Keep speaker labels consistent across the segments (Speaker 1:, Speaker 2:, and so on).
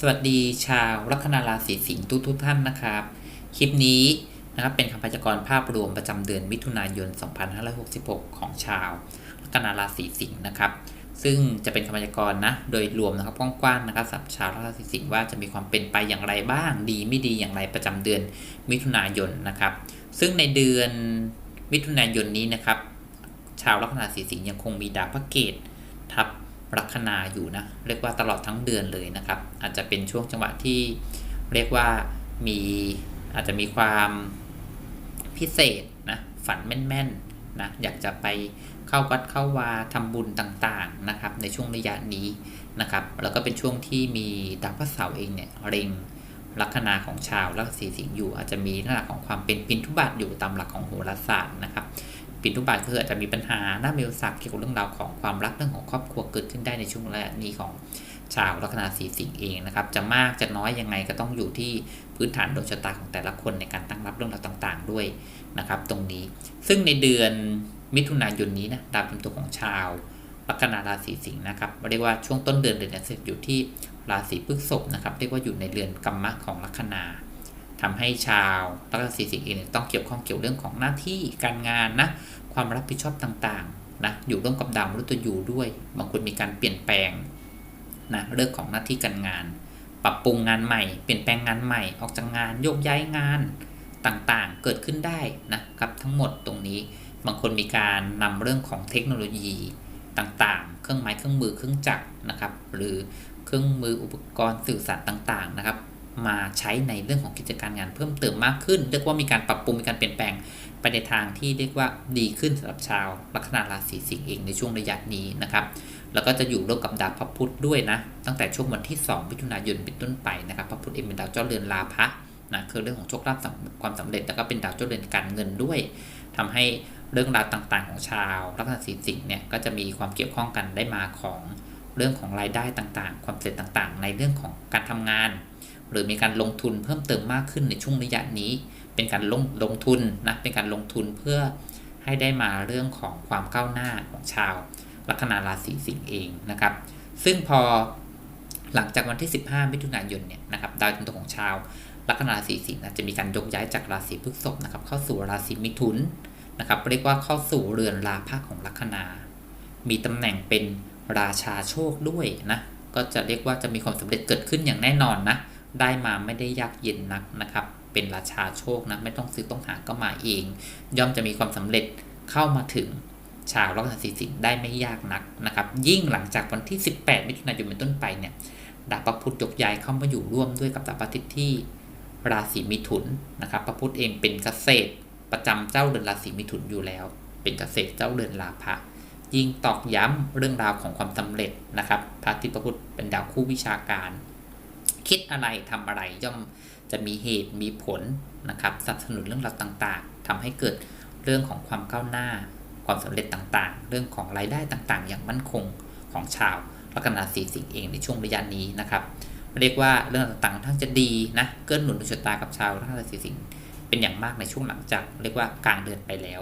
Speaker 1: สวัสดีชาวลัคนาราศีสิงห์ทุกทุกท่านนะครับ คลิปนี้นะครับเป็นคำพยากรณ์ภาพรวมประจำเดือนมิถุนายน 2566 ของชาวลัคนาราศีสิงห์นะครับ ซึ่งจะเป็นคำพยากรณ์นะโดยรวมนะครับกว้างๆนะครับสำหรับชาวราศีสิงห์ว่าจะมีความเป็นไปอย่างไรบ้าง ดีไม่ดีอย่างไรประจำเดือนมิถุนายนนะครับ ซึ่งในเดือนมิถุนายนนี้นะครับ ชาวลัคนาราศีสิงห์ยังคงมีดาวพระเกตทับ ลัคนาอยู่นะเรียกว่าตลอดทั้งเดือนเลยนะครับ อาจจะเป็นช่วงจังหวะที่เรียกว่ามีอาจจะมีความพิเศษนะฝันแม่นๆนะอยากจะไปเข้าวัดเข้าวาทำบุญต่างๆนะครับ ในช่วงระยะนี้นะครับ แล้วก็เป็นช่วงที่มีดาวพระเสาร์เองเนี่ยเร็งลัคนาของชาวราศีสิงห์อยู่ อาจจะมีลักษณะของความเป็นปินทุบาทอยู่ตามหลักของโหราศาสตร์นะครับ ปินทุบาทก็คืออาจจะมีปัญหาหน้าเมลสักเกี่ยวกับเรื่องราวของความรักเรื่องของครอบครัวเกิดขึ้นได้ในช่วงระยะนี้ของชาวลัคนาศีสิงห์เองนะครับ จะมากจะน้อยยังไงก็ต้องอยู่ที่พื้นฐานดวงชะตาของแต่ละคนในการตั้งรับเรื่องราวต่างๆ ด้วยนะครับ ตรงนี้ซึ่งในเดือนมิถุนายนนี้นะดาวประจำตัวของชาวลัคนาราศีสิงห์นะครับเรียกว่าช่วงต้นเดือนเดือนเสร็จอยู่ที่ราศีพฤษภนะครับเรียกว่าอยู่ในเรือนกรรมะของลัคนา ทำให้ชาวราศีสิงห์เองต้องเกี่ยวข้องเกี่ยวเรื่องของหน้าที่การงานนะความรับผิดชอบต่างๆนะอยู่ร่วมกับดาวมฤตยูด้วย บางคนมีการเปลี่ยนแปลงนะเรื่องของหน้าที่การงาน ปรับปรุงงานใหม่ เปลี่ยนแปลงงานใหม่ออกจากงานโยกย้ายงานต่างๆ เกิดขึ้นได้นะครับทั้งหมดตรงนี้ บางคนมีการนำเรื่องของเทคโนโลยีต่างๆ เครื่องไม้เครื่องมือเครื่องจักรนะครับหรือเครื่องมืออุปกรณ์สื่อสารต่างๆนะครับ มาใช้ในเรื่องของกิจการงานเพิ่มเติมมากขึ้น เรียกว่ามีการปรับปรุงมีการเปลี่ยนแปลงไปในทางที่เรียกว่าดีขึ้นสำหรับชาวลัคนาราศีสิงห์เองในช่วงระยะนี้นะครับ แล้วก็จะอยู่ร่วมกับดาวพระพุธด้วยนะ ตั้งแต่ช่วงวันที่ 2 มิถุนายนเป็นต้นไปนะครับพระพุธเองเป็นดาวเจ้าเรือนลาภะนะคือเรื่องของโชคลาภความสำเร็จแล้วก็เป็นดาวเจ้าเรือนการเงินด้วยทำให้เรื่องราวต่างๆ ของชาวลัคนาราศีสิงห์เนี่ยก็จะมีความเกี่ยวข้องกันได้มาของเรื่องของรายได้ต่างๆ ความสำเร็จต่างๆ ในเรื่องของการทำงาน หรือมีการลงทุนเพิ่มเติมมากขึ้นในช่วงระยะนี้ เป็นการลงลงทุนนะเป็นการลงทุนเพื่อให้ได้มาเรื่องของความก้าวหน้าของชาว ลัคนาราศีสิงห์เองนะครับ ซึ่งพอหลังจากวันที่ 15 มิถุนายนเนี่ยนะครับดาวจันทร์ของชาว ลัคนาราศีสิงห์จะมีการยกย้ายจากราศีพฤษภนะครับเข้าสู่ราศีมิถุนนะครับเรียกว่าเข้าสู่เรือนราภะของลัคนา มีตำแหน่งเป็นราชาโชคด้วยนะก็จะเรียกว่าจะมีความสำเร็จเกิดขึ้นอย่างแน่นอนนะ ได้มาไม่ได้ยากเย็นนักนะครับ เป็นราชาโชคนะไม่ต้องซื้อต้องหาก็มาเอง ย่อมจะมีความสำเร็จเข้ามาถึงชาวลัคนาศีสิงห์ได้ไม่ยากนักนะครับ ยิ่งหลังจากวันที่ 18 มิถุนายนเป็นต้นไปเนี่ยดาวพระพุธยกย้ายเข้ามาอยู่ร่วมด้วยกับดาวพระอาทิตย์ที่ราศีมิถุนนะครับพระพุธเองเป็นเกษตรประจำเจ้าเรือนราศีมิถุนอยู่แล้ว เป็นเกษตรเจ้าเรือนลาภะยิ่งตอกย้ำเรื่องราวของความสำเร็จนะครับพระอาทิตย์พระพุธเป็นดาวคู่วิชาการ คิดอะไรทำอะไรย่อมจะมีเหตุมีผลนะครับสนับสนุนเรื่องราวต่างๆทำให้เกิดเรื่องของความก้าวหน้า ความสำเร็จต่างๆ เรื่องของรายได้ต่างๆ อย่างมั่นคงของชาวลัคนาศีสิงห์เองในช่วงระยะนี้นะครับ เรียกว่าเรื่องต่างๆทั้งจะดีนะเกื้อหนุนดวงชะตากับชาวลัคนาศีสิงห์เป็นอย่างมากในช่วงหลังจาก เรียกว่ากลางเดือนไปแล้ว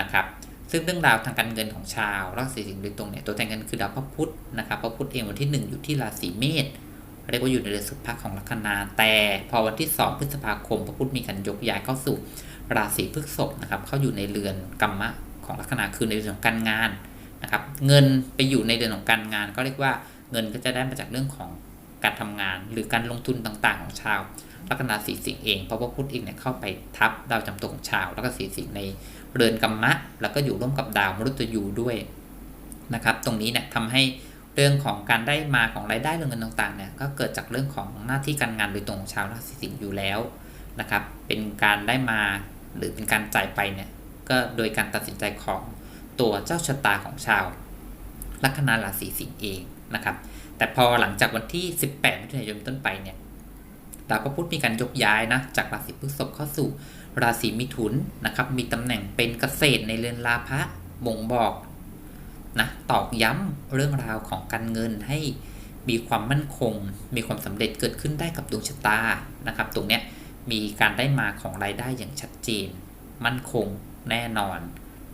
Speaker 1: นะครับซึ่งเรื่องราวทางการเงิน เรียกว่าอยู่ในเรือนสุภาของลัคนาแต่พอวันที่ 2 พฤษภาคม พระพุธมีการยกย้ายเข้าสู่ราศีพฤษภนะครับ เข้าอยู่ในเรือนกรรมะของลัคนาคือในเรื่องของการงานนะครับ เงินไปอยู่ในเรือนของการงาน ก็เรียกว่าเงินก็จะได้มาจากเรื่องของการทำงาน หรือการลงทุนต่างๆ ของชาวลัคนาสีสิงเองเพราะว่าพุธเองเนี่ยเข้าไปทับดาวจำตัวของชาวแล้วก็สีสิงในเรือนกรรมะ แล้วก็อยู่ร่วมกับดาวมฤตยูด้วยนะครับ ตรงนี้เนี่ยทำให้ เรื่องของการได้มาของรายได้เรื่องเงินต่างๆเนี่ยก็เกิดจากเรื่องของหน้าที่การงานโดยตรงของชาวราศีสิงห์อยู่แล้วนะครับ เป็นการได้มาหรือเป็นการจ่ายไปเนี่ยก็โดยการตัดสินใจของตัวเจ้าชะตาของชาว ลัคนาราศีสิงห์เองนะครับ แต่พอหลังจากวันที่ 18มิถุนายนต้นไปเนี่ยดาวพระพุธมีการยกย้ายนะจากราศีพฤษภเข้าสู่ราศีมิถุนนะครับ มีตำแหน่งเป็นเกษตรในเรือนลาภะบ่งบอก นะตอกย้ำเรื่องราวของการเงินให้มีความมั่นคง มีความสำเร็จเกิดขึ้นได้กับดวงชะตานะครับ ตรงเนี้ยมีการได้มาของรายได้อย่างชัดเจน มั่นคงแน่นอน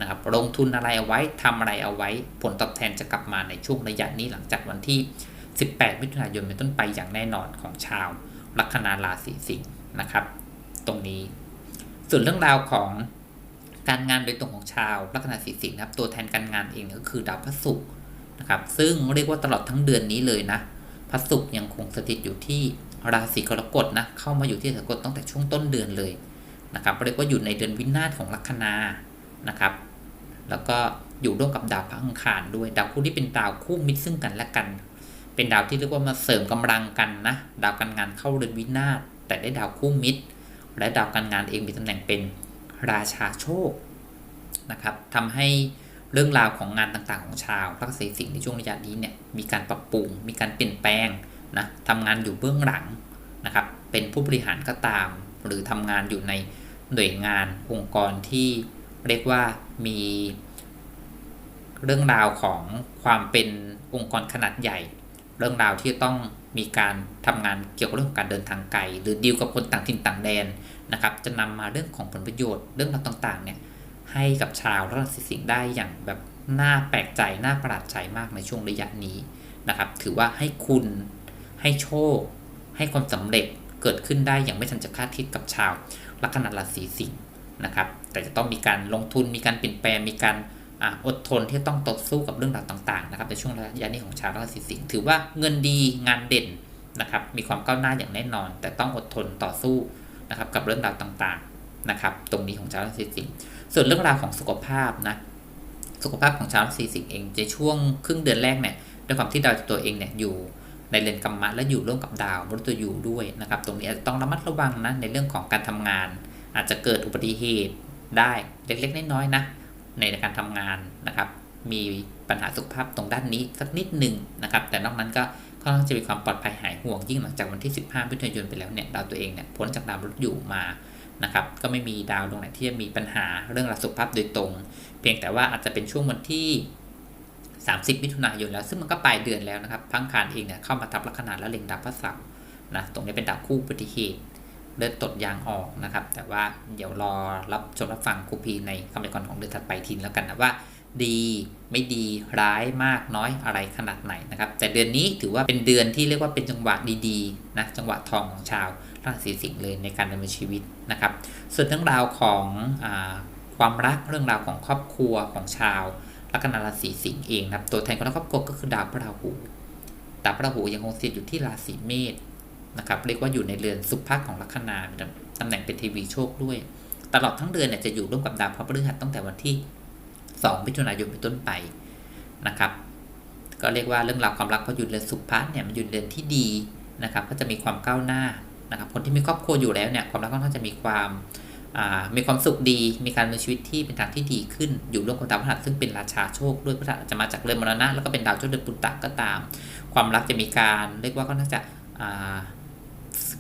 Speaker 1: นะครับลงทุนอะไรเอาไว้ทำอะไรเอาไว้ ผลตอบแทนจะกลับมาในช่วงระยะนี้หลังจากวันที่ 18 มิถุนายนเป็นต้นไปอย่างแน่นอนของชาวลัคนาราศีสิงห์นะครับ ตรงนี้ส่วนเรื่องราวของ การงานโดยตรงของชาวลัคนาราศีสิงห์นะครับตัวแทนการงานเองก็คือดาวพระศุกร์นะครับซึ่งเรียกว่าตลอดทั้งเดือนนี้เลยนะพระศุกร์ยังคงสถิตอยู่ที่ราศีกรกฎนะเข้ามาอยู่ที่กรกฎตั้งแต่ช่วงต้นเดือนเลยนะครับเรียกว่าอยู่ในเดือนวินาศของลัคนานะครับ แล้วก็อยู่ร่วมกับดาวพระอังคารด้วย ดาวคู่ที่เป็นดาวคู่มิตรซึ่งกันและกัน เป็นดาวที่เรียกว่ามาเสริมกำลังกันนะดาวการงานเข้าเรือนวินาศแต่ได้ดาวคู่มิตร และดาวการงานเองมีตำแหน่งเป็น ราชาโชคนะครับทำให้เรื่องราวของงานต่างๆ ของชาวลัคนาสิงห์ในช่วงระยะนี้เนี่ยมีการปรับปรุง มีการเปลี่ยนแปลงนะทำงานอยู่เบื้องหลังนะครับเป็นผู้บริหารก็ตาม หรือทำงานอยู่ในหน่วยงานองค์กรที่เรียกว่ามีเรื่องราวของความเป็นองค์กรขนาดใหญ่ เรื่องราวที่ต้องมีการทำงานเกี่ยวกับเรื่องของการเดินทางไกล หรือดีลกับคนต่างถิ่นต่างแดน นะครับจะนำมาเรื่องของผลประโยชน์เรื่องราวต่างๆเนี่ยให้กับชาวราศีสิงห์ได้อย่างแบบน่าแปลกใจน่าประหลาดใจมากในช่วงระยะนี้นะครับ ถือว่าให้คุณให้โชค ให้ความสำเร็จเกิดขึ้นได้อย่างไม่ทันจะคาดคิดกับชาวลัคนาราศีสิงห์นะครับ แต่จะต้องมีการลงทุนมีการเปลี่ยนแปลงมีการอดทนที่ต้องต่อสู้กับเรื่องราวต่างๆนะครับในช่วงระยะนี้ของชาวราศีสิงห์ถือว่าเงินดีงานเด่นนะครับ มีความก้าวหน้าอย่างแน่นอน แต่ต้องอดทนต่อสู้ นะครับกับเรื่องราวต่างๆนะครับ ตรงนี้ของชาวราศีสิงห์ส่วนเรื่องราวของสุขภาพนะสุขภาพของชาวราศีสิงห์เองในช่วงครึ่งเดือนแรกเนี่ยด้วยความที่ดาวตัวเองเนี่ยอยู่ในเรือนกรรมะและอยู่ร่วมกับดาวมฤตยูด้วยนะครับ ตรงนี้อาจจะต้องระมัดระวังนะในเรื่องของการทำงาน อาจจะเกิดอุบัติเหตุได้เล็กๆน้อยๆนะในการทำงานนะครับ มีปัญหาสุขภาพตรงด้านนี้สักนิดหนึ่งนะครับ แต่นอกนั้นก็ ค่อนข้างจะมีความปลอดภัยหายห่วงยิ่งหลังจากวันที่ 15 มิถุนายนไปแล้วเนี่ยดาวตัวเองเนี่ยพ้นจากดาวมฤตยูมานะครับก็ไม่มีดาวดวงไหนที่จะมีปัญหาเรื่องราวสุขภาพโดยตรง เพียงแต่ว่าอาจจะเป็นช่วงวันที่ 30 มิถุนายนแล้ว ซึ่งมันก็ปลายเดือนแล้วนะครับพังคารเองเนี่ยเข้ามาทับลัคนาและเล็งดาวพระเสาร์นะตรงนี้เป็นดาวคู่ปฏิเหตุเลือดตดยางออกนะครับ แต่ว่าเดี๋ยวรอรับชมรับฟังครูพีในคำพยากรณ์ของเดือนถัดไปทีนแล้วกันนะว่า ดีไม่ดีร้ายมากน้อยอะไรขนาดไหนนะครับ แต่เดือนนี้ถือว่าเป็นเดือนที่เรียกว่าเป็นจังหวะดีๆนะจังหวะทองของชาวราศีสิงห์เลยในการดำเนินชีวิตนะครับ ส่วนเรื่องราวของอความรักเรื่องราวของครอบครัวของชาวลัคนาราศีสิงห์เองนะครับตัวแทนของครอบครัวก็คือดาวพระราหูดาวพระราหูยังคงเสียอยู่ที่ราศีเมษนะครับเรียกว่าอยู่ในเรือนสุภาพของลัคนาตำแหน่งเป็นเทวีโชคด้วย ตลอดทั้งเดือนเนี่ยจะอยู่ร่วมกับดาวพระพฤหัสตั้งแต่วันที่ 2มิถุนายนเป็นต้นไปนะครับ ก็เรียกว่าเรื่องราวความรักพออยู่เรือนสุภาพเนี่ยมันอยู่เรือนที่ดีนะครับ ก็จะมีความก้าวหน้านะครับ คนที่มีครอบครัวอยู่แล้วเนี่ยความรักก็จะมีความมีความสุขดี มีการดำเนินชีวิตที่เป็นทางที่ดีขึ้น อยู่ร่วมกับดาวพฤหัสซึ่งเป็นราชาโชคด้วยพฤหัสจะมาจากเรือนมรณะแล้วก็เป็นดาวเจ้าเดือนปุตตะก็ตาม ความรักจะมีการเรียกว่าก็น่าจะ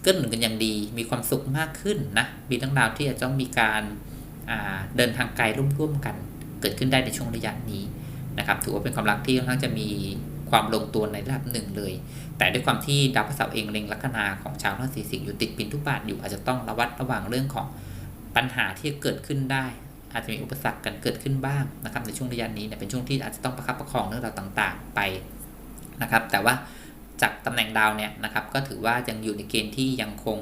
Speaker 1: เกื้อหนุนกันอย่างดี มีความสุขมากขึ้นนะ มีทั้งดาวที่อาจจะต้องมีการเดินทางไกลร่วมๆกัน เกิดขึ้นได้ในช่วงระยะนี้นะครับถือว่าเป็นความรักที่ค่อนข้างจะมีความลงตัวในระดับหนึ่งเลย แต่ด้วยความที่ดาวพฤหัสเองเล็งลัคนาของชาวราศีสิงห์อยู่ติดปินทุกบาทอยู่อาจจะต้องระวัดระวังเรื่องของปัญหาที่เกิดขึ้นได้ อาจจะมีอุปสรรคกันเกิดขึ้นบ้างนะครับในช่วงระยะนี้เนี่ยเป็นช่วงที่อาจจะต้องประคับประคองเรื่องราวต่างๆไปนะครับแต่ว่าจากตำแหน่งดาวเนี่ยนะครับก็ถือว่ายังอยู่ในเกณฑ์ที่ยังคง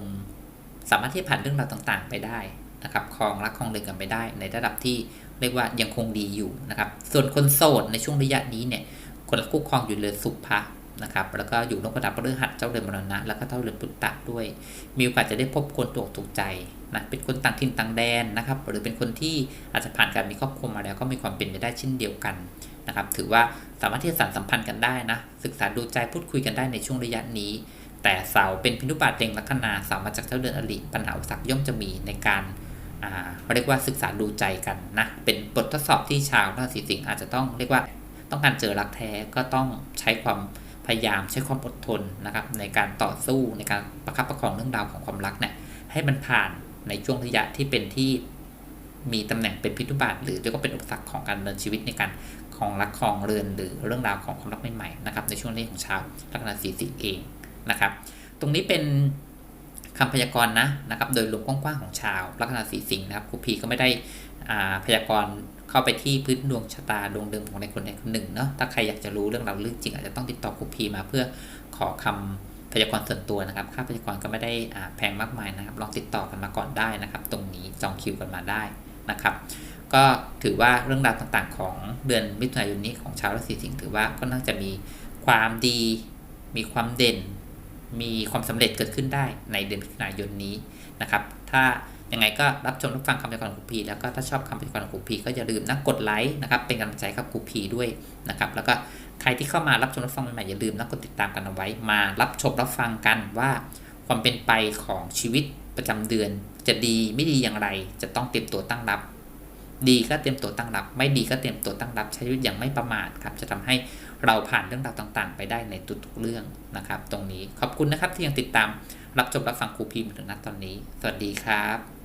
Speaker 1: สามารถที่ผ่านเรื่องราวต่างๆ ไปได้นะครับคลองรักคลองเรือนกันไปได้ ในระดับที่ เรียกว่ายังคงดีอยู่นะครับ ส่วนคนโสดในช่วงระยะนี้เนี่ยคนรักคู่ครองอยู่เรือนสุภะนะครับ แล้วก็อยู่นกกระดับพฤหัสเจ้าเรือนมรณะ แล้วก็เจ้าเรือนปุตตะด้วย มีโอกาสจะได้พบคนตัวถูกใจนะเป็นคนต่างถิ่นต่างแดนนะครับ หรือเป็นคนที่อาจจะผ่านการมีครอบครัวมาแล้วก็มีความเป็นไปได้เช่นเดียวกันนะครับ ถือว่าสามารถที่จะสานสัมพันธ์กันได้นะ ศึกษาดูใจพูดคุยกันได้ในช่วงระยะนี้ แต่เสาเป็นพินุบาตเต็งลัคนาเสามาจากเจ้าเดือนอริปัญหาอุปสรรคย่อมจะมีในการ เขาเรียกว่าศึกษาดูใจกันนะ เป็นบททดสอบที่ชาวราศีสิงห์อาจจะต้องเรียกว่าต้องการเจอรักแท้ก็ต้องใช้ความพยายามใช้ความอดทนนะครับ ในการต่อสู้ในการประคับประคองเรื่องราวของความรักเนี่ยให้มันผ่านในช่วงระยะที่เป็นที่มีตำแหน่งเป็นพิทุบาทหรือเรียกว่าเป็นอุปสรรคของการดำเนินชีวิตในการคองรักคองเรือนหรือเรื่องราวของความรักใหม่ๆนะครับในช่วงนี้ของชาวลัคนาสีสิงเองนะครับ ตรงนี้เป็น คำพยากรณ์นะนะครับโดยรวมกว้างๆของชาวลัคนาสีสิงห์นะครับครูพีก็ไม่ได้พยากรณ์เข้าไปที่พื้นดวงชะตาดวงเดิมของในคนใดคนหนึ่งเนาะถ้าใครอยากจะรู้เรื่องราวเรื่องจริง อาจจะต้องติดต่อครูพีมาเพื่อขอคำพยากรณ์ส่วนตัวนะครับ ค่าพยากรณ์ก็ไม่ได้แพงมากมายนะครับ ลองติดต่อกันมาก่อนได้นะครับ ตรงนี้จองคิวกันมาได้นะครับ ก็ถือว่าเรื่องราวต่างๆ ของเดือนมิถุนายนนี้ของชาวราศีสิงห์ถือว่าก็น่าจะมีความดี มีความเด่น มีความสำเร็จเกิดขึ้นได้ในเดือนมิถุนายนนี้นะครับ ถ้ายังไงก็รับชมรับฟังคำพยากรณ์ของครูพีแล้วก็ถ้าชอบคำพยากรณ์ของครูพีก็อย่าลืมนะกดไลค์นะครับเป็นกำลังใจกับครูพีด้วยนะครับแล้วก็ใครที่เข้ามารับชมรับฟังใหม่ๆอย่าลืมนะกดติดตามกันเอาไว้มารับชมรับฟังกันว่าความเป็นไปของชีวิตประจำเดือน จะดีไม่ดีอย่างไร จะต้องเตรียมตัวตั้งรับ ดีก็เตรียมตัวตั้งรับ ไม่ดีก็เตรียมตัวตั้งรับใช้ชีวิตอย่างไม่ประมาทครับจะทำให้ เราผ่านเรื่องราวต่างๆ ไปได้ในทุกๆเรื่องนะครับ ตรงนี้ขอบคุณนะครับที่ยังติดตามรับชมรับฟังครูพีมาถึงนัดตอนนี้ สวัสดีครับ